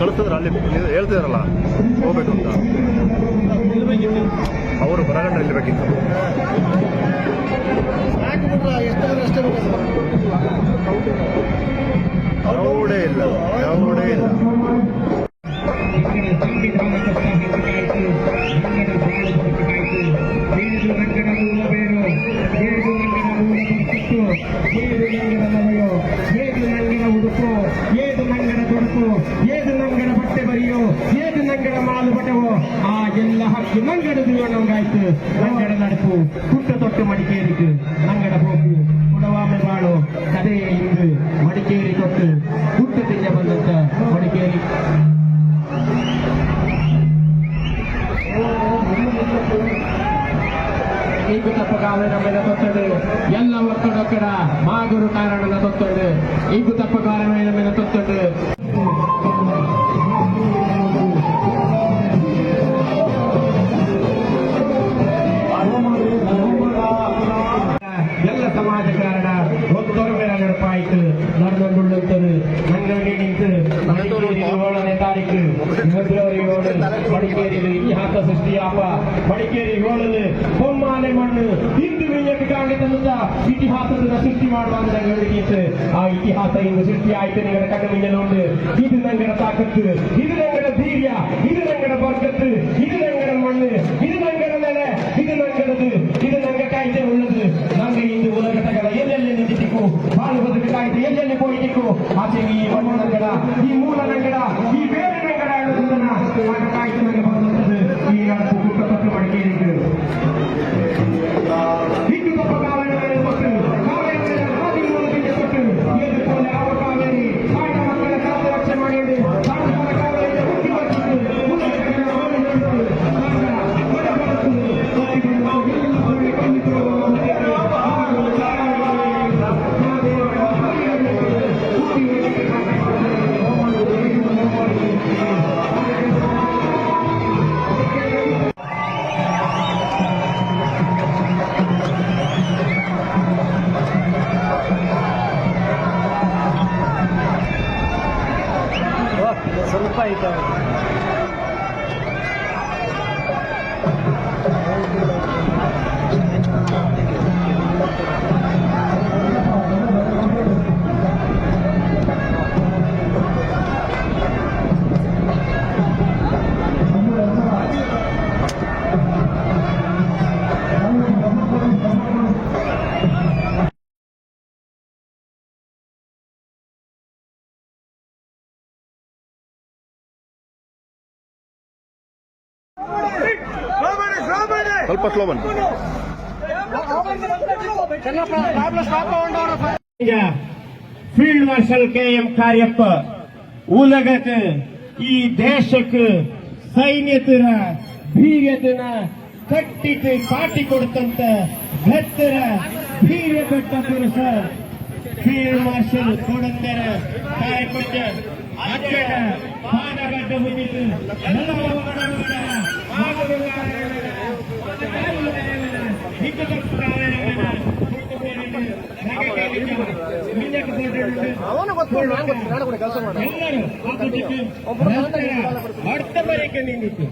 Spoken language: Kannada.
ಕಳಿಸಿದ್ರೆ ಅಲ್ಲಿ ಹೇಳ್ತಿದಾರಲ್ಲ ಹೋಗ್ಬೇಕು ಅಂತ. ಮಗಳು ಏದು ನಂಗಿನ ಉಡುಪು, ಏದು ನಂಗನ ತೊಡುಪು, ಏದು ನಂಗನ ಬಟ್ಟೆ ಬರಿಯು, ಏದು ನಂಗನ ಮಾಲು ಬಟವು ಆ ಎಲ್ಲ ಹಕ್ಕು ನಂಗಡ ದೂರಂಗಾಯ್ತು ನಂಗಡ ನಡುಪು, ಪುಟ್ಟ ತೊಟ್ಟು ಮಡಿಕೇರಿಕ್ ನಂಗಡ ಹೋಗು ಉಡವಾಮೆ ಮಾಡು ಕದೇ ಇಂದು. ಈಗ ತಪ್ಪಗಾಲನ ಮೇಲೆ ತೊತ್ತಡು ಎಲ್ಲ ಒತ್ತಡೊಕ್ಕಡ ಮಾಗುರು ಕಾರಣನ ತೊತ್ತಡು ಈ ತಪ್ಪಗಾಲನ ಮೇಲೆ ತೊತ್ತಡು ಎಲ್ಲ ಸಮಾಜ ಕಾರಣ ಒಂದೊರಮೆರ ನೆನಪಾಯಿತು ನಡೆದುಕೊಳ್ಳುತ್ತದೆ ನಂಗಡಿ ನಿಂತು ತಾರೀಕು ಫೆಬ್ರವರಿ ಏಳು ಮಡಿಕೇರಿಯಲ್ಲಿ ಇತಿಹಾಸ ಸೃಷ್ಟಿಯಾಪ ಮಡಿಕೇರಿ ಏಳಲು ಹೊಮ್ಮಾನೆ ಮಣ್ಣು ಇಂದು ಬೆಳೆಯಬೇಕಾಗಿ ತಂದ ಇತಿಹಾಸದ ಸೃಷ್ಟಿ ಮಾಡುವಂತ ಹೇಳಿಕೆಯಿತ್ತು ಆ ಇತಿಹಾಸ ಇಂದು ಸೃಷ್ಟಿ ಆಯ್ತು ನಿಗಡ ಕಣ್ಣು ಮಿಂಗಲೋಡು ಇದು ನಂಗಡ ತಾಕತ್ತು ಇದು ನಂಗಡ ಧೈರ್ಯ ಇದು ನಂಗಡ ಬರ್ಕತ್ತು ಇದು ನಂಗಡ ಮಣ್ಣು இது நங்கட நிலை இது நங்கடது இது நங்க காய்தே உள்ளது நாங்க இந்த உலக தகவல எல்லெல்லி நிதிக்கும் வாழ்வதற்கு காய்த்து எல்லெல்லி போயிட்டு ஆச்சை மண்மணங்கடா நீ மூல நங்கடா ಸ್ವಲ್ಪ ಆಯ್ತು ಸ್ವಲ್ಪ ಸ್ಲೋ ಬನ್ನಿ. Field marshal K M Cariappa ಉಲಗಕ್ಕೆ ಈ ದೇಶಕ್ಕೆ ಸೈನ್ಯತನ ಭೀರ್ಯತನ ಕಟ್ಟಿಟ್ಟು ಪಾಟಿ ಕೊಡ್ತಂತ ಭತ್ತರ ಭೀರ್ಯ ಬೆಟ್ಟ ಪುರುಷ ಫೀಲ್ಡ್ ಮಾರ್ಷಲ್ ಕೊಡಂದರ ಕಾರ್ಯಪಟ್ಟ ಅಜ್ಜಟ ಪಾನಗಡ್ಡ ಮುಗಿದು ಎಲ್ಲರೂ ಅರ್ಥ ಬರೀಕೆ ನಿಂದಿತ್ತು.